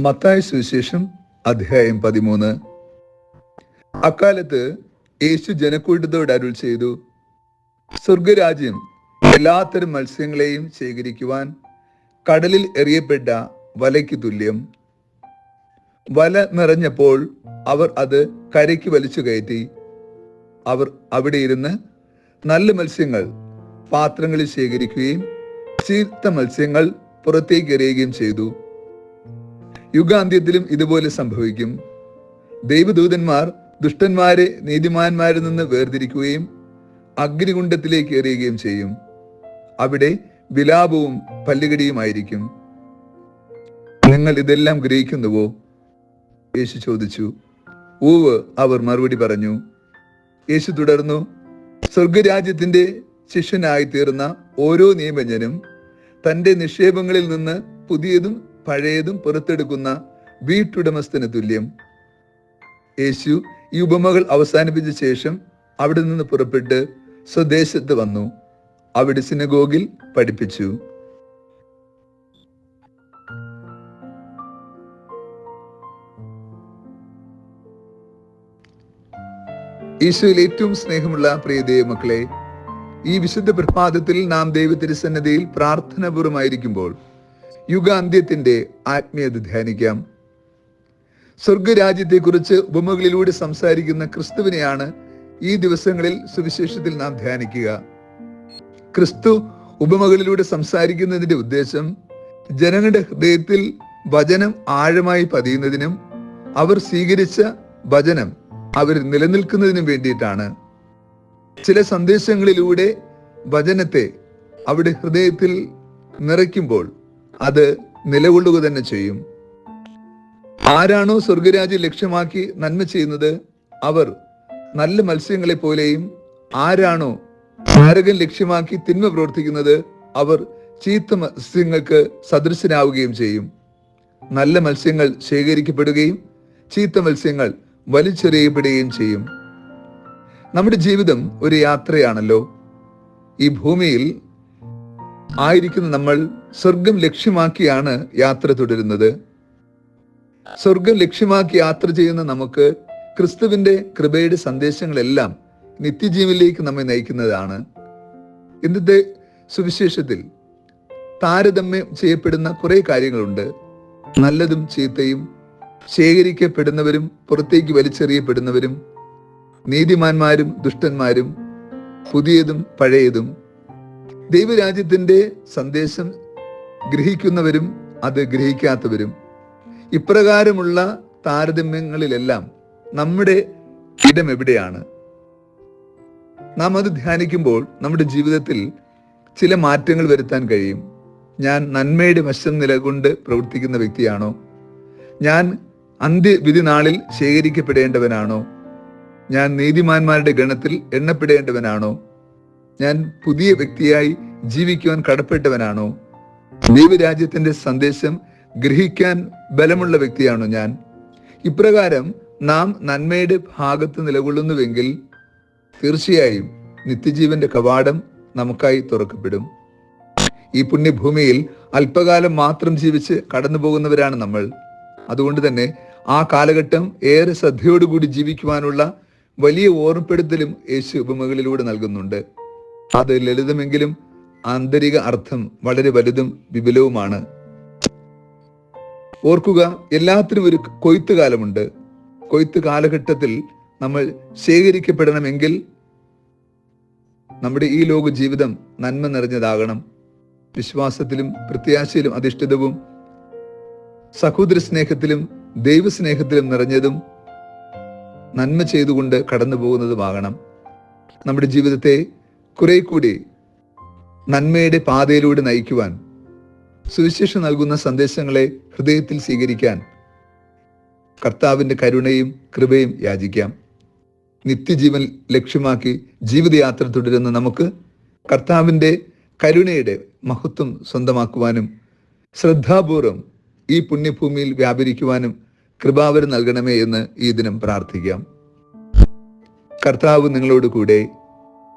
മത്തായ സുവിശേഷം അധ്യായം പതിമൂന്ന്. അക്കാലത്ത് യേശു ജനക്കൂട്ടത്തോട് അരുൾ ചെയ്തു സ്വർഗരാജ്യം എല്ലാത്തരം മത്സ്യങ്ങളെയും ശേഖരിക്കുവാൻ കടലിൽ എറിയപ്പെട്ട വലയ്ക്ക് തുല്യം. വല നിറഞ്ഞപ്പോൾ അവർ അത് കരയ്ക്ക് വലിച്ചു കയറ്റി. അവർ അവിടെ ഇരുന്ന് നല്ല മത്സ്യങ്ങൾ പാത്രങ്ങളിൽ ശേഖരിക്കുകയും ചീർത്ത മത്സ്യങ്ങൾ പുറത്തേക്ക് എറിയുകയും ചെയ്തു. യുഗാന്ത്യത്തിലും ഇതുപോലെ സംഭവിക്കും. ദൈവദൂതന്മാർ ദുഷ്ടന്മാരെ നീതിമാന്മാരിൽ നിന്ന് വേർതിരിക്കുകയും അഗ്നികുണ്ഡത്തിലേക്ക് എറിയുകയും ചെയ്യും. അവിടെ വിലാപവും പല്ലുകടിയുമായിരിക്കും നിങ്ങൾ ഇതെല്ലാം ഗ്രഹിക്കുന്നുവോ? യേശു ചോദിച്ചു. ഊവ് അവർ മറുപടി പറഞ്ഞു. യേശു തുടർന്നു. സ്വർഗരാജ്യത്തിന്റെ ശിഷ്യനായി തീർന്ന ഓരോ നിയമജ്ഞനും തന്റെ നിക്ഷേപങ്ങളിൽ നിന്ന് പുതിയതും പഴയതും പുറത്തെടുക്കുന്ന വീട്ടുടമസ്ഥന് തുല്യം. യേശു ഈ ഉപമകൾ അവസാനിപ്പിച്ച ശേഷം അവിടെ നിന്ന് പുറപ്പെട്ട് സ്വദേശത്ത് വന്നു. അവിടെ സിനഗോഗിൽ പഠിപ്പിച്ചു. ഈശോയിൽ ഏറ്റവും സ്നേഹമുള്ള പ്രിയ ദൈവമക്കളെ ഈ വിശുദ്ധ പ്രഭാതത്തിൽ നാം ദൈവ തിരുസന്നതയിൽ പ്രാർത്ഥനാപൂർവമായിരിക്കുമ്പോൾ യുഗാന്ത്യത്തിന്റെ ആത്മീയത ധ്യാനിക്കാം. സ്വർഗരാജ്യത്തെക്കുറിച്ച് ഉപമകളിലൂടെ സംസാരിക്കുന്ന ക്രിസ്തുവിനെയാണ് ഈ ദിവസങ്ങളിൽ സുവിശേഷത്തിൽ നാം ധ്യാനിക്കുക. ക്രിസ്തു ഉപമകളിലൂടെ സംസാരിക്കുന്നതിന്റെ ഉദ്ദേശം ജനങ്ങളുടെ ഹൃദയത്തിൽ വചനം ആഴമായി പതിയുന്നതിനും അവർ സ്വീകരിച്ച വചനം അവർ നിലനിൽക്കുന്നതിനും വേണ്ടിയിട്ടാണ്. ചില സന്ദേശങ്ങളിലൂടെ വചനത്തെ അവിടെ ഹൃദയത്തിൽ നിറയ്ക്കുമ്പോൾ അത് നിലകൊള്ളുക തന്നെ ചെയ്യും. ആരാണോ സ്വർഗരാജ്യം ലക്ഷ്യമാക്കി നന്മ ചെയ്യുന്നത് അവർ നല്ല മത്സ്യങ്ങളെ പോലെയും ആരാണോ നരകൻ ലക്ഷ്യമാക്കി തിന്മ പ്രവർത്തിക്കുന്നത് അവർ ചീത്ത മത്സ്യങ്ങൾക്ക് സദൃശനാവുകയും ചെയ്യും. നല്ല മത്സ്യങ്ങൾ ശേഖരിക്കപ്പെടുകയും ചീത്ത മത്സ്യങ്ങൾ വലിച്ചെറിയപ്പെടുകയും ചെയ്യും. നമ്മുടെ ജീവിതം ഒരു യാത്രയാണല്ലോ. ഈ ഭൂമിയിൽ ആയിരിക്കുന്ന നമ്മൾ സ്വർഗം ലക്ഷ്യമാക്കിയാണ് യാത്ര തുടരുന്നത്. സ്വർഗം ലക്ഷ്യമാക്കി യാത്ര ചെയ്യുന്ന നമുക്ക് ക്രിസ്തുവിന്റെ കൃപയുടെ സന്ദേശങ്ങളെല്ലാം നിത്യജീവനിലേക്ക് നമ്മെ നയിക്കുന്നതാണ്. ഇന്നത്തെ സുവിശേഷത്തിൽ താരതമ്യം ചെയ്യപ്പെടുന്ന കുറേ കാര്യങ്ങളുണ്ട്. നല്ലതും ചീത്തയും ശേഖരിക്കപ്പെടുന്നവരും പുറത്തേക്ക് വലിച്ചെറിയപ്പെടുന്നവരും നീതിമാന്മാരും ദുഷ്ടന്മാരും പുതിയതും പഴയതും ദൈവരാജ്യത്തിന്റെ സന്ദേശം ഗ്രഹിക്കുന്നവരും അത് ഗ്രഹിക്കാത്തവരും. ഇപ്രകാരമുള്ള താരതമ്യങ്ങളിലെല്ലാം നമ്മുടെ ഇടം എവിടെയാണ്? നാം അത് ധ്യാനിക്കുമ്പോൾ നമ്മുടെ ജീവിതത്തിൽ ചില മാറ്റങ്ങൾ വരുത്താൻ കഴിയും. ഞാൻ നന്മയുടെ വശം നിലകൊണ്ട് പ്രവർത്തിക്കുന്ന വ്യക്തിയാണോ? ഞാൻ അന്ത്യവിധി നാളിൽ ശേഖരിക്കപ്പെടേണ്ടവനാണോ? ഞാൻ നീതിമാന്മാരുടെ ഗണത്തിൽ എണ്ണപ്പെടേണ്ടവനാണോ? ഞാൻ പുതിയ വ്യക്തിയായി ജീവിക്കുവാൻ കടപ്പെട്ടവനാണോ? ദൈവരാജ്യത്തിന്റെ സന്ദേശം ഗ്രഹിക്കാൻ ബലമുള്ള വ്യക്തിയാണോ ഞാൻ? ഇപ്രകാരം നാം നന്മയുടെ ഭാഗത്ത് നിലകൊള്ളുന്നുവെങ്കിൽ തീർച്ചയായും നിത്യജീവന്റെ കവാടം നമുക്കായി തുറക്കപ്പെടും. ഈ പുണ്യഭൂമിയിൽ അല്പകാലം മാത്രം ജീവിച്ച് കടന്നു പോകുന്നവരാണ് നമ്മൾ. അതുകൊണ്ട് തന്നെ ആ കാലഘട്ടം ഏറെ ശ്രദ്ധയോടുകൂടി ജീവിക്കുവാനുള്ള വലിയ ഓർമ്മപ്പെടുത്തലും യേശു ഉപമകളിലൂടെ നൽകുന്നുണ്ട്. അത് ലളിതമെങ്കിലും ആന്തരിക അർത്ഥം വളരെ വലുതും വിപുലവുമാണ്. ഓർക്കുക എല്ലാത്തിനും ഒരു കൊയ്ത്ത് കാലമുണ്ട്. കൊയ്ത്ത് കാലഘട്ടത്തിൽ നമ്മൾ ശേഖരിക്കപ്പെടണമെങ്കിൽ നമ്മുടെ ഈ ലോക ജീവിതം നന്മ നിറഞ്ഞതാകണം. വിശ്വാസത്തിലും പ്രത്യാശയിലും അധിഷ്ഠിതവും സഹോദര സ്നേഹത്തിലും ദൈവസ്നേഹത്തിലും നിറഞ്ഞതും നന്മ ചെയ്തുകൊണ്ട് കടന്നു പോകുന്നതുമാകണം നമ്മുടെ ജീവിതത്തെ കുറെ കൂടി നന്മയുടെ പാതയിലൂടെ നയിക്കുവാൻ സുവിശേഷം നൽകുന്ന സന്ദേശങ്ങളെ ഹൃദയത്തിൽ സ്വീകരിക്കാൻ കർത്താവിന്റെ കരുണയും കൃപയും യാചിക്കാം. നിത്യജീവൻ ലക്ഷ്യമാക്കി ജീവിതയാത്ര തുടരുന്ന നമുക്ക് കർത്താവിന്റെ കരുണയുടെ മഹത്വം സ്വന്തമാക്കുവാനും ശ്രദ്ധാപൂർവം ഈ പുണ്യഭൂമിയിൽ വ്യാപരിക്കുവാനും കൃപാവരം നൽകണമേ എന്ന് ഈ ദിനം പ്രാർത്ഥിക്കാം. കർത്താവ് നിങ്ങളോട് കൂടെ